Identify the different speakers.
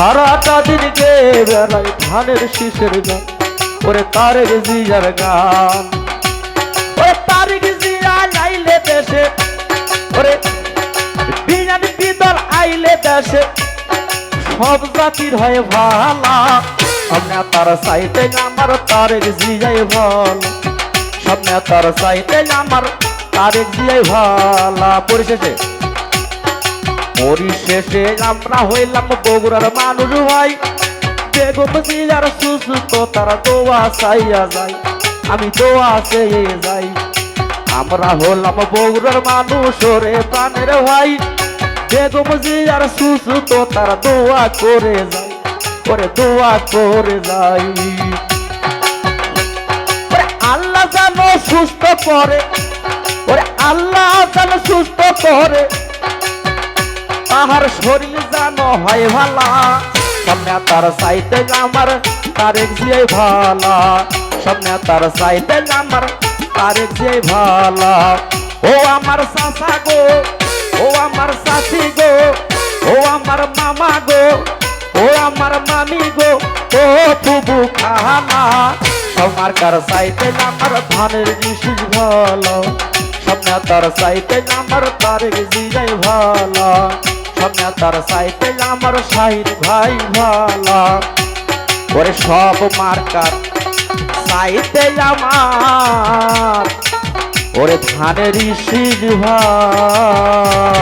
Speaker 1: সারাটা দিন গে বেড়াই ধানের শীষের গান। ওরে তারেক জিয়ার গান। ওরে তারেক জিয়া আইলে দেশে। ওরে বিজান বিদল আইলে দেশে। সব জাতির হয় ভালা। সামনে তার সাইতে আমার তারেক জিয়াই ভালো। সামনে তার সাইতে আমার তারেক জিয়াই ভালা। পরিশেষে পরিশেষে আমরা হইলাম বগুড়ার মানুষ ভাই। বেগম জিয়ার সুস্থ, তারা দোয়া চাইয়া যায় আমি দোয়া চেয়ে যাই। আমরা হলাম বগুড়ার মানুষ রে প্রাণের ভাই। বেগম জিয়ার সুস্থ, তারা দোয়া করে যায় করে দোয়া করে যাই। আল্লাহ যেন সুস্থ করে আল্লাহ যেন সুস্থ করে। তাহার শরীর যেন হয় ভালা। সামনে তার সাইতে আমার, তারেক জিয়াই ভালা। সামনে তার সাইতে আমার, তারেক জিয়াই ভালা। ও আমার চাচা গো, ও আমার চাচি গো, ও আমার মামা গো, ও আমার মামি গো, ও বুবু খানা সবার কার সাইতে আমার, ধানের নিশিস ভালো। সামনে তার সাইতে আমার, তারেক জিয়াই ভালা। সামনে তার সাইতে আমার সাহির ভাই ভালা ওরে সব মার্কার সাইতে আমার। ওরে ধানের ঋষি ভালা